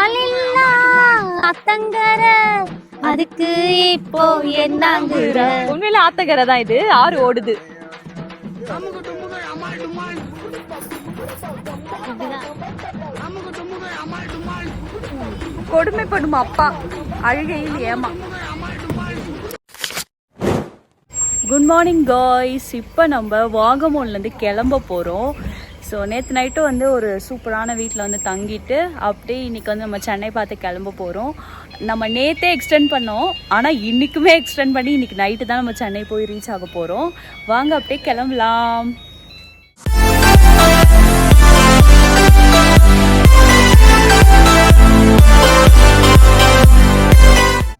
ஆளில்லா அத்தங்கர. அதுக்கு இப்போ என்னங்குற உண்மையில ஆத்தங்கரை தான் இது. ஆறு ஓடுது. கொடுமைப்படும் அப்பா? அழுகையில் ஏமா. குட் மார்னிங் காய்ஸ் இப்போ நம்ம வாகமோன்லேருந்து கிளம்ப போகிறோம் ஸோ நேற்று நைட்டும் வந்து ஒரு சூப்பரான வீட்டில் வந்து தங்கிட்டு அப்படியே இன்றைக்கி வந்து நம்ம சென்னை பார்த்து கிளம்ப போகிறோம் நம்ம நேற்றே எக்ஸ்டெண்ட் பண்ணோம். ஆனால் இன்றைக்குமே எக்ஸ்டெண்ட் பண்ணி இன்றைக்கி நைட்டு தான் நம்ம சென்னை போய் ரீச் ஆக போகிறோம் வாங்க அப்படியே கிளம்பலாம்.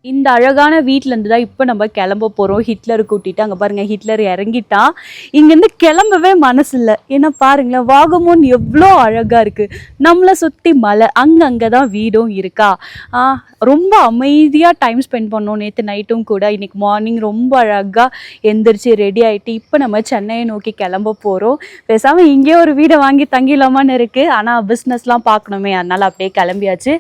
இந்த அழகான வீட்டிலேருந்து தான் இப்போ நம்ம கிளம்ப போகிறோம் ஹிட்லர் கூட்டிட்டு அங்கே பாருங்கள் ஹிட்லர் இறங்கிட்டான் இங்கேருந்து கிளம்பவே மனசு இல்லை ஏன்னா பாருங்களேன் வாகமோன் எவ்வளோ அழகாக இருக்குது நம்மளை சுற்றி மலை அங்கங்கே தான் வீடும் இருக்கா? ஆ, ரொம்ப அமைதியாக டைம் ஸ்பெண்ட் பண்ணோம் நேற்று நைட்டும் கூட. இன்றைக்கி மார்னிங் ரொம்ப அழகாக எந்திரிச்சு ரெடி ஆகிட்டு இப்போ நம்ம சென்னையை நோக்கி கிளம்ப போகிறோம் பேசாமல் இங்கேயே ஒரு வீடை வாங்கி தங்கிடலாமான்னு இருக்குது ஆனால் பிஸ்னஸ்லாம் பார்க்கணுமே. அதனால் அப்படியே கிளம்பியாச்சு.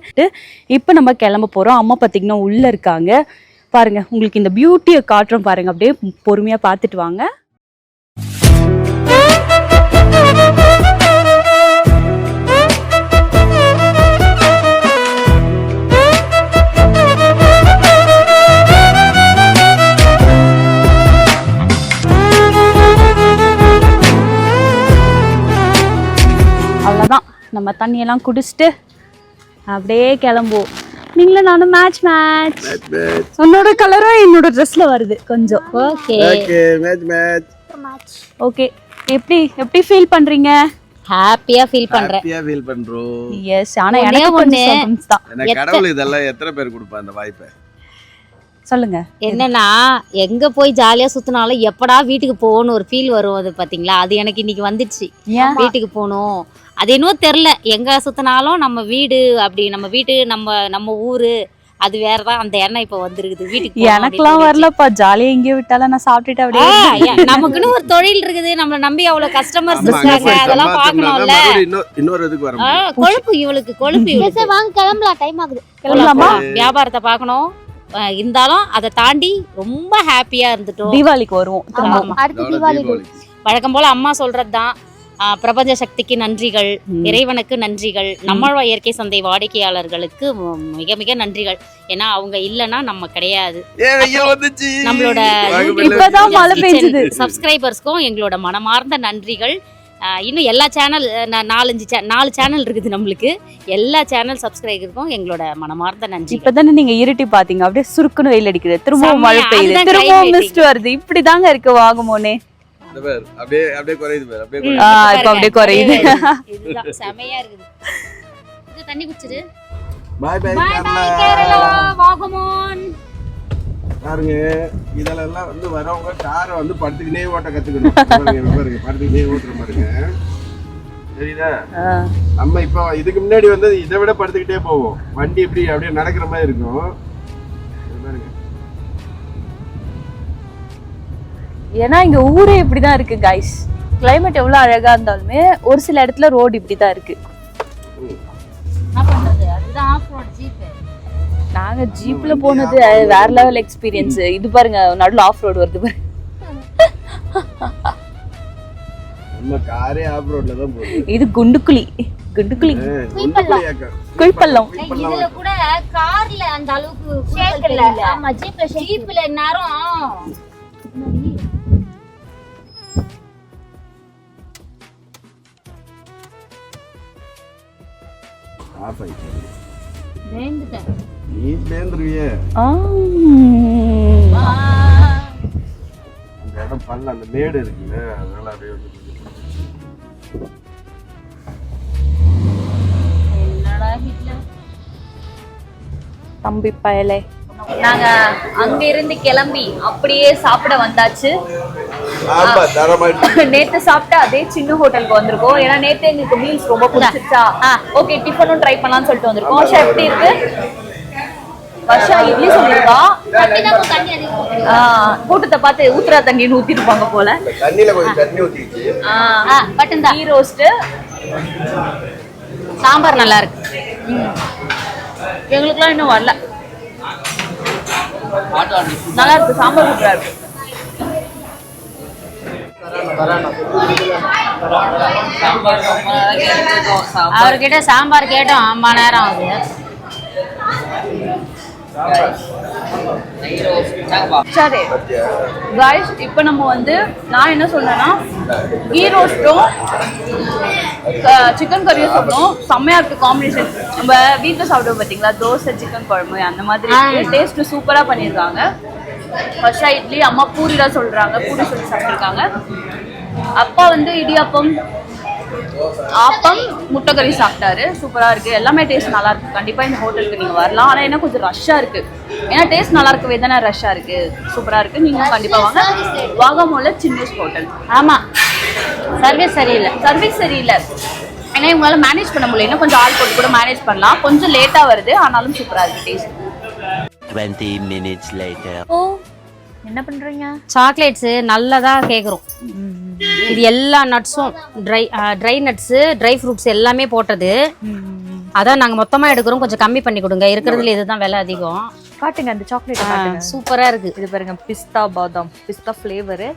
இப்போ நம்ம கிளம்ப போகிறோம் அம்மா பார்த்திங்கன்னா உள்ளே இருக்கா? இருக்காங்க பாருங்க உங்களுக்கு இந்த பியூட்டியை காட்டுறோம் பாருங்க. அப்படியே பொறுமையாக பார்த்துட்டு வாங்க. அவ்வளோதான் நம்ம தண்ணியெல்லாம் குடிச்சிட்டு அப்படியே கிளம்புவோம். நீங்களும் நானும் மேட்ச் மேட்ச் உன்னோட கலரும் என்னோட ட்ரெஸ்ல வருது கொஞ்சம். Okay okay match match okay எப்படி எப்படி ஃபீல் பண்றீங்க? ஹாப்பியா ஃபீல் பண்றேன். ஹாப்பியா ஃபீல் பண்றோம் எஸ் ஆனா எனக்கு ஒண்ணு. கொஞ்சம் problems தான். எனக்கு கடவுள் இதெல்லாம் எத்தனை பேர் கொடுப்பா அந்த வாய்ப்பை? சொல்லுங்க. என்னன்னா எங்க போய் ஜாலியா சுத்தினாலும் எப்படா வீட்டுக்கு போகணும்னு ஒரு ஃபீல் வரும் அது பாத்தீங்களா? அது எனக்கு இன்னைக்கு வந்துடுச்சு. ஏன்? வீட்டுக்கு போகணும். அது என்னவோ தெரில எங்க சுத்தினாலும் நம்ம வீடு அப்படி நம்ம வீடு நம்ம நம்ம ஊரு அது வேறதான். அந்த எண்ணம் இப்ப வந்திருக்குது. வீட்டுக்கு அப்படின்னு வரலப்பா. ஜாலியா எங்கேயோ விட்டாலும் நான் சாப்பிட்டுட்டு அப்படியே நமக்குன்னு ஒரு தொழில் இருக்குது. நம்மள நம்பி அவ்வளவு கஸ்டமர்ஸ் இருக்காங்க. அதெல்லாம் பாக்கணும்ல இன்னொரு- இதுக்கு வர ஆ, முடியும். கொழுப்பு இவளுக்கு கொழுப்பு இவளுக்கு. வாங்க கிளம்பலாம். டைம் ஆகுது. கிளம்பலாமா? வியாபாரத்தை பார்க்கணும். அஹ் இருந்தாலும் அதை தாண்டி ரொம்ப ஹாப்பியா இருந்துட்டோம். தீபாவளிக்கு வருவோம். அடுத்து தீபாவளி. வழக்கம் போல அம்மா சொல்றதுதான். பிரபஞ்ச சக்திக்கு நன்றிகள். இறைவனுக்கு நன்றிகள் நம்மழ்வா இயற்கை சந்தை வாடிக்கையாளர்களுக்கு மிக மிக நன்றிகள். ஏன்னா அவங்க இல்லைன்னா நம்ம கிடையாது. நம்மளோட. சப்ஸ்கிரைபர்ஸ்க்கும் எங்களோட மனமார்ந்த நன்றிகள். ஆஹ் இன்னும் எல்லா சேனல் நாலஞ்சு cha- நாலு சேனல் இருக்குது நம்மளுக்கு. எல்லா சேனல் சப்ஸ்கிரைபருக்கும் எங்களோட மனமார்ந்த நன்றிகள். இப்பதானே நீங்க இருட்டி பாத்தீங்க. அப்படியே சுருக்குன்னு வெயில் அடிக்குது. திரும்பவும் மழை பெய்யுது. திரும்பவும். மிஸ்ட் வருது. இப்படிதாங்க இருக்கு வாங்குமோனே இந்த பாரு, அப்படியே அப்படியே குறையுது பாரு அப்படியே. ஆ. இப்ப அப்படியே குறையுது. இதுதான் செமையா இருக்குது. இது தண்ணி குடிச்சிரு பாய் பாய் கேரளா. வாகமோன். பாருங்க இதெல்லாம் வந்து வரவங்க காரை வந்து படுத்துக்கினே ஓட்ட கத்துக்கணும். பாருங்க, பாருங்க படுத்துக்கினே ஓட்டுற பாருங்க. சரிதா. நம்ம இப்போ இதுக்கு முன்னாடி வந்து இதை விட படுத்துக்கிட்டே போவோம். வண்டி இப்படி அப்படியே நடக்கிற மாதிரி இருக்கும். இது பாருங்க. ஏன்னா இங்க ஊரே இப்படிதான் இருக்கு கைஸ் கிளைமேட் எவ்வளவு அழகா இருந்தாலுமே ஒரு சில இடத்துல ரோடு இப்படிதான் இருக்கு. என்ன பண்றது? அதுதான் ஆஃப் ரோட் ஜீப் நாங்க ஜீப்ல போனது வேற லெவல் எக்ஸ்பீரியன்ஸ் இது பாருங்க நடுவுல ஆஃப் ரோடு வருது பாருங்க நம்ம காரே ஆஃப் ரோட்ல தான் போகுது. இது குண்டுக்குழி குண்டுக்குழி. குழிப்பள்ளம். இதுல கூட கார்ல அந்த அளவுக்கு ஷேக் இல்ல. ஆமா ஜீப்ல ஜீப்ல நேரம் ஆஃப் ஆயிடுச்சு. வேந்துட்டேன் நீ சேர்ந்துருவியே ஆ. அந்த இடம் பண்ணல அந்த மேடு இருக்குல்ல அதனால அப்படியே வந்து கொஞ்சம் என்னடா ஹிட்லர் தம்பி பயலே நாங்க அங்க இருந்து கிளம்பி அப்படியே சாப்பிட வந்தாச்சு நேத்து சாப்பிட்ட அதே சின்ன ஹோட்டலுக்கு வந்திருக்கோம். ஏன்னா நேத்து எங்களுக்கு மீல்ஸ் ரொம்ப பிடிச்சிருச்சா? ஓகே டிஃபனும் ட்ரை பண்ணலாம்னு சொல்லிட்டு வந்திருக்கோம். வர்ஷா எப்படி இருக்கு? வர்ஷா இட்லி ஆ, கூட்டத்தை பார்த்து ஊத்துறா தண்ணின்னு ஊத்திருப்பாங்க போல. தண்ணியில கொஞ்சம் தண்ணி ஊத்திச்சு பட்டன் டீ ரோஸ்ட் சாம்பார் நல்லா இருக்கு. எங்களுக்குலாம் இன்னும் வரல. நல்லா இருக்கு சாம்பார் சூப்பரா இருக்கு. அவர்கிட்ட சாம்பார் கேட்டோம். அம்மா நேரம் ஆகுது. சரி. காய்ஸ் இப்போ நம்ம வந்து நான் என்ன சொன்னேன்னா கீ ரோஸ்ட்டும் சிக்கன் கறியும் சொன்னோம் செம்மையா இருக்கு காம்பினேஷன் நம்ம வீட்டில் சாப்பிடுவோம் பார்த்தீங்களா தோசை சிக்கன் குழம்பு அந்த மாதிரி டேஸ்ட் சூப்பரா பண்ணியிருக்காங்க. ஃபர்ஸ்டா இட்லி அம்மா பூரிலாம் சொல்றாங்க. பூரி சொல்லி சாப்பிட்ருக்காங்க அப்பா வந்து இடியாப்பம் ஆப்பம் முட்டைக்கறி சாப்பிட்டாரு. சூப்பரா இருக்கு. எல்லாமே டேஸ்ட் நல்லா இருக்கு. கண்டிப்பா இந்த ஹோட்டலுக்கு நீங்க வரலாம். ஆனா என்ன கொஞ்சம் ரஷ்ஷா இருக்கு. ஏன்னா டேஸ்ட் நல்லா இருக்கவே தானே ரஷ்ஷா இருக்கு. சூப்பரா இருக்கு. நீங்க கண்டிப்பா வாங்க. வாகமோல சின்னஸ் ஹோட்டல் ஆமா. சர்வீஸ் சரியில்லை. சர்வீஸ் சரியில்லை. ஏன்னா இவங்களால மேனேஜ் பண்ண முடியல. கொஞ்சம் ஆள் போட்டு கூட மேனேஜ் பண்ணலாம். கொஞ்சம் லேட்டா வருது. ஆனாலும் சூப்பரா இருக்கு. Taste 20 minutes later. ஓ என்ன பண்றீங்க? சாக்லேட்ஸு நல்லதா கேட்குறோம் இது எல்லா நட்ஸும் dry dry nuts dry fruits எல்லாமே போட்டது. அதான் நாங்கள் மொத்தமாக எடுக்கிறோம் கொஞ்சம் கம்மி பண்ணி கொடுங்க. இருக்கிறதுல இதுதான் விலை அதிகம். காட்டுங்க அந்த சாக்லேட் காட்டுங்க. சூப்பராக இருக்கு. இது பாருங்க பிஸ்தா பாதாம் பிஸ்தா ஃப்ளேவரு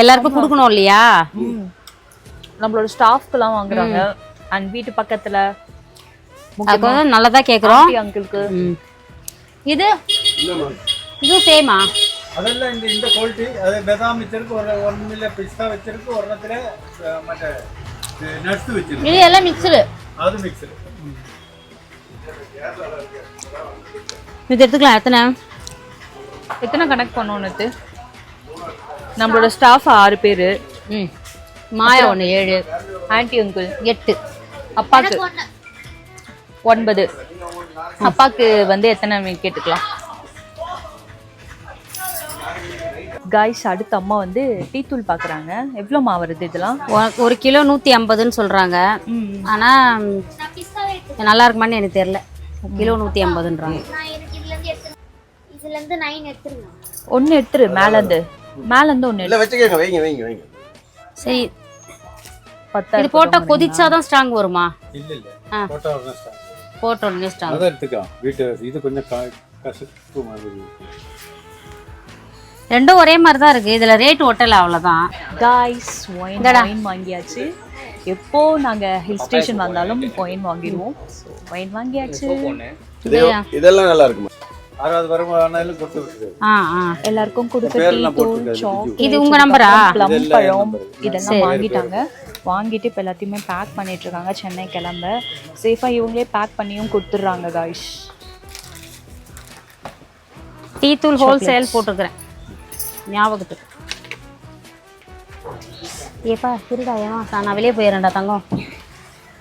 எல்லாருக்கும் கொடுக்கணும் இல்லையா? நம்மளோட ஸ்டாஃப்க்குலாம் வாங்குறாங்க. அண்ட் வீட்டு பக்கத்துல அதுக்கு நல்லதா கேட்குறோம் அங்கிளுக்கு இது இதுவும் சேமா அதெல்லாம் இந்த இந்த குவாலிட்டி அது பெதாம் வச்சிருக்கு ஒரு ஒன்றில் பிஸ்தா வச்சிருக்கு ஒன்றத்தில் மற்ற நட்ஸ் வச்சிருக்கு. இது எல்லாம் மிக்சடு அது மிக்சடு இது எடுத்துக்கலாம் எத்தனை? எத்தனை கனெக்ட் பண்ணோன்னு நம்மளோட ஸ்டாஃப் ஆறு பேர். ம். மாயா ஒன்று ஏழு. ஆன்டி அங்கிள் எட்டு. அப்பாக்கு ஒன்பது. அப்பாக்கு வந்து எத்தனை கேட்டுக்கலாம்? காய்ஸ் அடுத்த அம்மா வந்து டீ தூள் பாக்குறாங்க. எவ்வளோமா வருது இதெல்லாம்? ஒரு கிலோ நூற்றி ஐம்பதுன்னு சொல்கிறாங்க ஆனால் நல்லா இருக்குமான்னு எனக்கு தெரில கிலோ நூற்றி ஐம்பதுன்றாங்க. நான் எனக்கு இதுல இருந்து எடுத்து இதுல இருந்து நைன் எடுத்துருங்க. ஒன்று எடுத்துரு மேலேருந்து மேலேருந்து ஒன்று இல்ல வச்சுக்கோங்க வைங்க வைங்க வைங்க. சரி. பத்தா இது போட்டால் கொதிச்சாதான் ஸ்ட்ராங் வருமா? இல்ல இல்ல. போட்டா உடனே ஸ்ட்ராங் அதை எடுத்துக்கோ வீட்டு இது கொஞ்சம் க- கசப்பு மாதிரி இருக்கு. ரெண்டும் ஒரே மாதிரி தான் இருக்குது இதில் ரேட் ஒட்டலை அவ்வளோதான் காய்ஸ் ஒயின். ஒயின் வாங்கியாச்சு. எப்போ நாங்க ஹில் ஸ்டேஷன் வந்தாலும் ஒயின் வாங்கிடுவோம். ஒயின் வாங்கியாச்சு. இது- இதெல்லாம் நல்லா இருக்குமா? ஆறாவது வருமானாலும் கொடுத்து விட்டுரு ஆ ஆ. எல்லாருக்கும் கொடுக்க இது உங்க நம்பரா? ப்ளம் பழம். இதெல்லாம் வாங்கிட்டாங்க. வாங்கிட்டு இப்போ எல்லாத்தையுமே பேக் பண்ணிட்டு இருக்காங்க சென்னை கிளம்ப. சேஃபாக இவங்களே பேக் பண்ணியும் கொடுத்துட்றாங்க காய்ஸ் டீ தூள் ஹோல்சேல் போட்டிருக்கிறேன். ஞாபகத்துக்கு. ஏப்பா இருடா ஏமா நான் வெளியே போயிடுறேன்டா தங்கம்.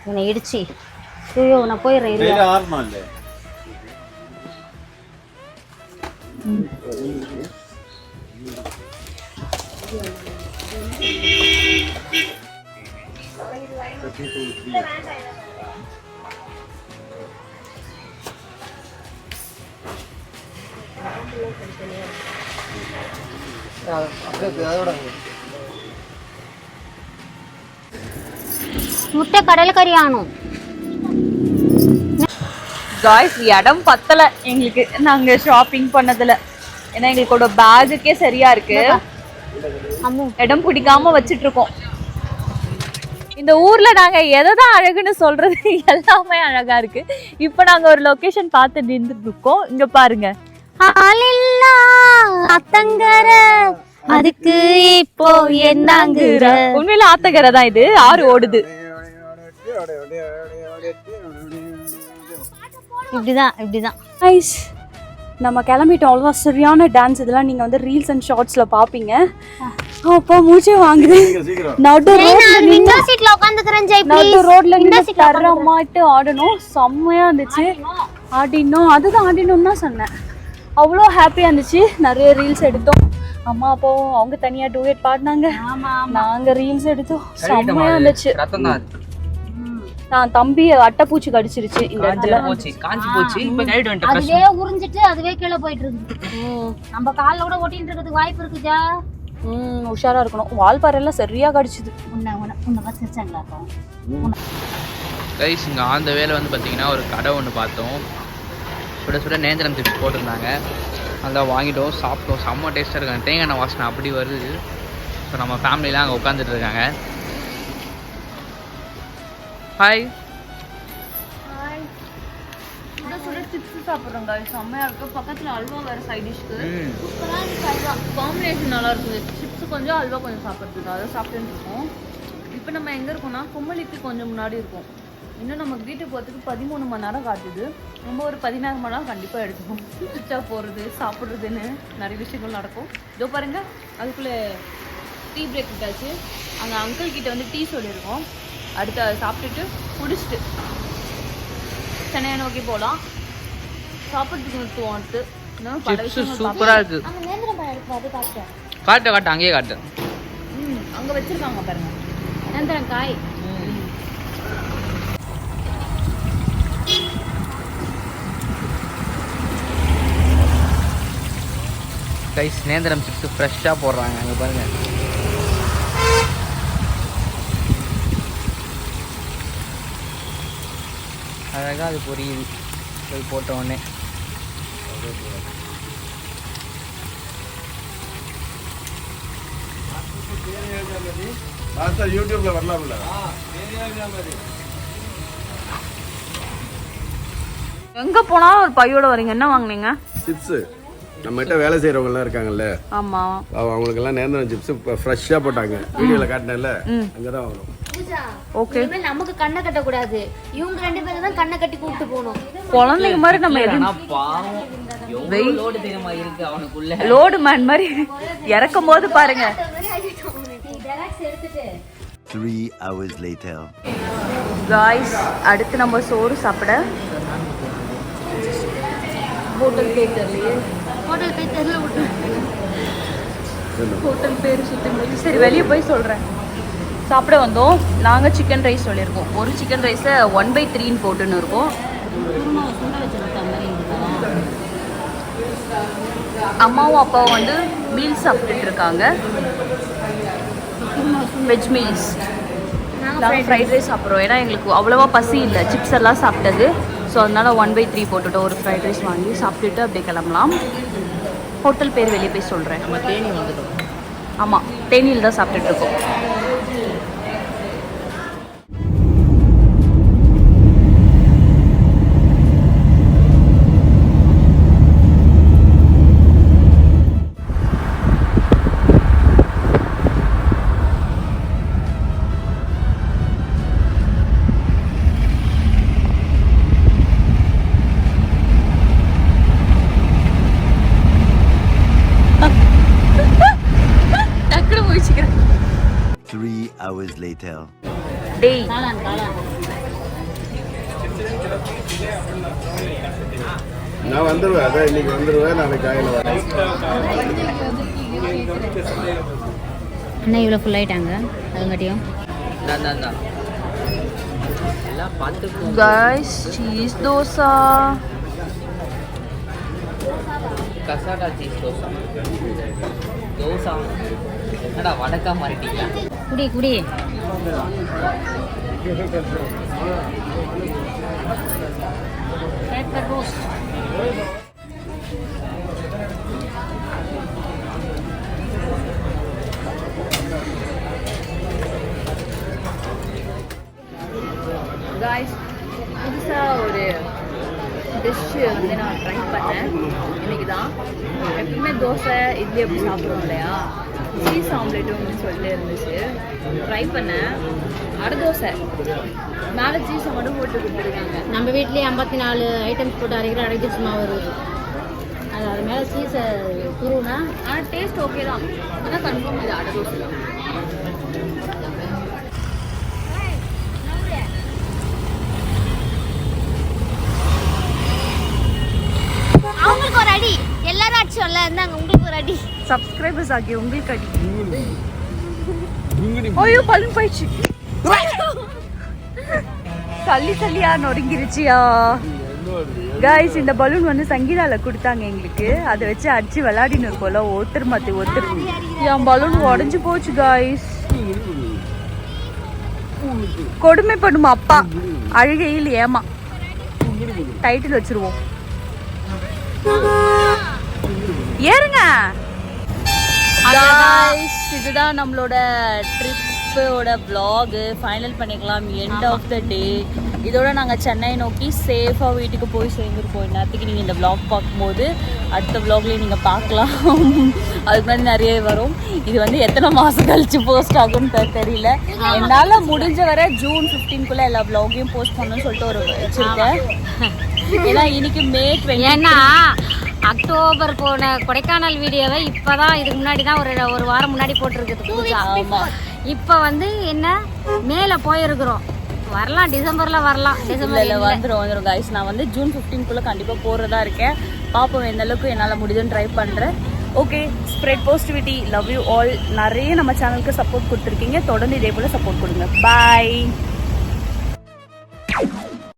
என்னை இடிச்சு. ஐயோ நான் போயிடுறேன் இரு டெய்லி ஆறணும் முட்டை கடலைக்கறி ஆனும் காய்ஸ் இடம் பத்தல. எங்களுக்கு நாங்க ஷாப்பிங் பண்ணதுல. ஏன்னா எங்களுக்கோட பேகுக்கே சரியா இருக்கு. இடம் பிடிக்காம வச்சிட்டு இருக்கோம் இந்த ஊர்ல நாங்க எதை தான் அழகுன்னு சொல்றது எல்லாமே அழகா இருக்கு. இப்போ நாங்க ஒரு லொகேஷன் பார்த்து நின்றுட்டு இருக்கோம். இங்க பாருங்க. ஆளில்லா அத்தங்கர அதுக்கு இப்போ என்னங்குற உண்மையில ஆத்தங்கரை தான் இது. ஆறு ஓடுது. இப்படிதான் இப்படிதான். நைஸ் நம்ம கிளம்பிட்டோம். அவ்வளோவா சரியான டான்ஸ் இதெல்லாம் நீங்க வந்து ரீல்ஸ் அண்ட் ஷார்ட்ஸ்ல பாப்பீங்க. அப்பா மூச்சே வாங்குது. நடு ரோட்ல நின்னு விண்டோ சீட்ல உட்காந்துக்கிறேன் ஜெய் நடு ரோட்ல நின்று தரமாட்டு ஆடணும். செம்மையா இருந்துச்சு. ஆடினோம். அதுதான் ஆடினோம் தான் சொன்னேன். அவ்வளோ ஹாப்பியா இருந்துச்சு. நிறைய ரீல்ஸ் எடுத்தோம். அம்மா அப்பாவும் அவங்க தனியா டூயட் பாடினாங்க. நாங்க ரீல்ஸ் எடுத்தோம். செம்மையா இருந்துச்சு. நான் தம்பி அட்டைப்பூச்சி கடிச்சிருச்சு இந்த இடத்துல. போச்சு காஞ்சி போச்சு. இப்ப கழிட்டு வந்துட்டு அதுவே உறிஞ்சிட்டு அதுவே கீழே போயிட்டு இருக்கு நம்ம கால்ல கூட ஒட்டிட்டு இருக்கிறதுக்கு வாய்ப்பு இருக்குஜா ம் உஷாரா இருக்கணும். வால்பாறை எல்லாம் சரியா கடிச்சுது. உன்னை உன்னை உன்னை வச்சிருச்சாங்களா கைஸ் இங்கே ஆந்த வேலை வந்து பார்த்தீங்கன்னா ஒரு கடை ஒன்று பார்த்தோம். சுட சுட நேந்திரம் சிப்ஸ் போட்டிருந்தாங்க. நல்லா வாங்கிட்டோம் சாப்பிட்டோம். செம்ம டேஸ்ட்டாக இருக்காங்க தேங்காய் வாசனை அப்படி வருது. ஸோ நம்ம ஃபேமிலிலாம் அங்கே உட்காந்துட்டு இருக்காங்க. ஹாய் சாப்பிட்றோம் guys. செம்மையா இருக்கு. பக்கத்துல அல்வா வேற சைட் டிஷ்க்கு சூப்பராக இருந்துச்சு அல்வா. காம்பினேஷன் நல்லா இருக்குது. சிப்ஸ் கொஞ்சம் அல்வா கொஞ்சம் சாப்பிட்றதுக்கு அதை சாப்பிட்டுட்டு இருக்கோம். இப்போ நம்ம எங்கே இருக்கோம்னா கும்மளிக்கு கொஞ்சம் முன்னாடி இருக்கோம். இன்னும் நமக்கு வீட்டுக்கு போகிறதுக்கு பதிமூணு மணி நேரம் காட்டுது. நம்ம ஒரு பதினாறு மணி நேரம் கண்டிப்பாக எடுத்துப்போம். சுவிட்ச் ஆஃப் போகிறது சாப்பிட்றதுன்னு நிறைய விஷயங்கள் நடக்கும். இதோ பாருங்க அதுக்குள்ளே டீ பிரேக் விட்டாச்சு. அங்கே அங்கிள் கிட்ட வந்து டீ சொல்லியிருக்கோம். அடுத்து அதை சாப்பிட்டுட்டு குடிச்சிட்டு சென்னையை நோக்கி போகலாம் சாப்பிட்றதுக்கு விஷயங்கள் சூப்பராக இருக்குது காட்டு காட்டு அங்கேயே காட்டு. ம் அங்கே வச்சிருக்காங்க பாருங்க. நேந்திரம் காய். கைஸ் நேந்திரம் சிப்ஸ் ஃப்ரெஷ்ஷாக போடுறாங்க. அங்கே பாருங்கள் அழகாக அது பொரியுது. போய் போட்ட உடனே. யூடியூப்ல வரலாம்ல. எங்கே போனாலும் ஒரு பையோட வரீங்க. என்ன வாங்குனீங்க? சிப்ஸ் நம்மகிட்ட வேலை செய்யறவங்க எல்லாம் இருக்காங்கல்ல? ஆமாம் அவ- அவங்களுக்கெல்லாம் நேந்திரம் சிப்ஸ் ஃப்ரெஷ்ஷாக போட்டாங்க. வீடியோல காட்டினேன்ல அங்கதான் வரும். ஓகே. நமக்கு கண்ணை கட்டக்கூடாது. இவங்க ரெண்டு பேரும் தான் கண்ணை கட்டி கூப்பிட்டு போகணும். குழந்தைங்க மாதிரி நம்ம எதுவும் லோடு தெரியுமா இருக்கு அவனுக்குள்ள? லோடு மேன் மாதிரி இறக்கும் போது பாருங்க. அடுத்து நம்ம சோறு சாப்பிட ஹோட்டல் தெரியலையே ஹோட்டல் போய் தெருல விட்டு. ஹோட்டல் பேர் சுற்றி சரி வெளியே போய் சொல்கிறேன் சாப்பிட வந்தோம். நாங்கள் சிக்கன் ரைஸ் சொல்லியிருக்கோம். ஒரு சிக்கன் ரைஸை ஒன் பை த்ரீன்னு போட்டுன்னு இருக்கோம். அம்மாவும் அப்பாவும் வந்து மீல்ஸ் சாப்பிட்டுட்டு இருக்காங்க. வெஜ் மீல்ஸ் நாங்கள் ஃப்ரைட் ரைஸ் சாப்பிட்றோம். ஏன்னா எங்களுக்கு அவ்வளோவா பசி இல்லை. சிப்ஸ் எல்லாம் சாப்பிட்டது. ஸோ அதனால ஒன் பை த்ரீ போட்டுட்டோம் ஒரு ஃப்ரைட் ரைஸ் வாங்கி சாப்பிட்டுட்டு அப்படியே கிளம்பலாம். ஹோட்டல் பேர் வெளியே போய் சொல்கிறேன் ஆமாம் தேனியில் தான் சாப்பிட்டுட்டு இருக்கோம். Hours later. டேய். நான் வந்துடுவேன் அதான் இன்னைக்கு வந்துடுவேன் நாளைக்கு காலையில் வரேன். அண்ணா இவ்வளோ ஃபுல் ஆயிட்டாங்க. அதுங்காட்டியும். Guys cheese dosa cassata cheese dosa dosa என்னடா வடக்கா மாறிட்டீங்க குடி குடி. காய்ஸ் புதுசாக ஒரு டிஷ்ஷு வந்து நான் ட்ரை பண்ணேன். இன்னைக்கு தான் எப்பவுமே தோசை இட்லி அப்படி சாப்பிடுவோம் இல்லையா? சீஸ் ஆம்லேட் அப்படின்னு சொல்லிட்டு இருந்துச்சு. ட்ரை பண்ணேன். அரை தோசை. மேலே சீஸை மட்டும் போட்டு கொடுத்துருக்காங்க. நம்ம வீட்லயே ஐம்பத்தி நாலு ஐட்டம்ஸ் போட்டு அரைக்கிற அரைக்கிச்சு மாவு இருக்குது அது அது மேலே சீஸை துருவுனா ஆனால் டேஸ்ட் ஓகே தான். ஆனால் கன்ஃபார்ம் இது அரை தோசை தான். அடிச்சோம்ல இருந்தாங்க உங்களுக்கு ஒரு அடி. சப்ஸ்கிரைபர்ஸ் ஆகிய உங்களுக்கு அடி. ஐயோ பலன் போயிடுச்சு. தள்ளி தள்ளியா நொறுங்கிருச்சியா? காய்ஸ் இந்த பலூன் வந்து சங்கீதால கொடுத்தாங்க எங்களுக்கு. அதை வச்சு அடிச்சு விளையாடின்னு இருக்கோம்ல ஒருத்தர் மாத்தி ஒருத்தர். என் பலூன் உடஞ்சு போச்சு காய்ஸ் கொடுமை பண்ணுமா அப்பா. அழுகையில் ஏமா. டைட்டில் வச்சிருவோம். ஏறுங்க. இதுதான் நம்மளோட ட்ரிப்போட vlog. ஃபைனல் பண்ணிக்கலாம். எண்ட் ஆஃப் த டே இதோட நாங்கள் சென்னை நோக்கி சேஃபாக வீட்டுக்கு போய் சேர்ந்துருப்போம் இந்நேரத்துக்கு நீங்கள் இந்த vlog பார்க்கும்போது அடுத்த vlogலேயே நீங்கள் பார்க்கலாம். அதுக்கு முன்னாடி நிறைய வரும். இது வந்து எத்தனை மாதம் கழிச்சு போஸ்ட் ஆகும்னு தெரியல. என்னால் முடிஞ்ச வரை ஜூன் ஃபிஃப்டீன்குள்ளே எல்லா vlogகையும் போஸ்ட் பண்ணணும்னு சொல்லிட்டு ஒரு வச்சுருக்கேன். ஏன்னா இன்னைக்கு மே டுவெண்ட்டி அக்டோபர் போன கொடைக்கானல் வீடியோவை இப்பதான் இதுக்கு முன்னாடி தான் ஒரு ஒரு வாரம் முன்னாடி போட்டிருக்குது பூஜா இப்போ வந்து என்ன? மேல போயிருக்கிறோம். வரலாம் டிசம்பர்ல வரலாம். இல்ல டிசம்பர் இல்ல வந்துரும் வந்துரும். கைஸ் நான் வந்து ஜூன் 15 குள்ள கண்டிப்பா போறதா இருக்கேன். பாப்போம் எந்த அளவுக்கு என்னால முடியுதுன்னு ட்ரை பண்றேன். Okay spread positivity love you all நிறைய நம்ம சேனலுக்கு சப்போர்ட் கொடுத்துருக்கீங்க. தொடர்ந்து இதே போல சப்போர்ட் கொடுங்க. பாய்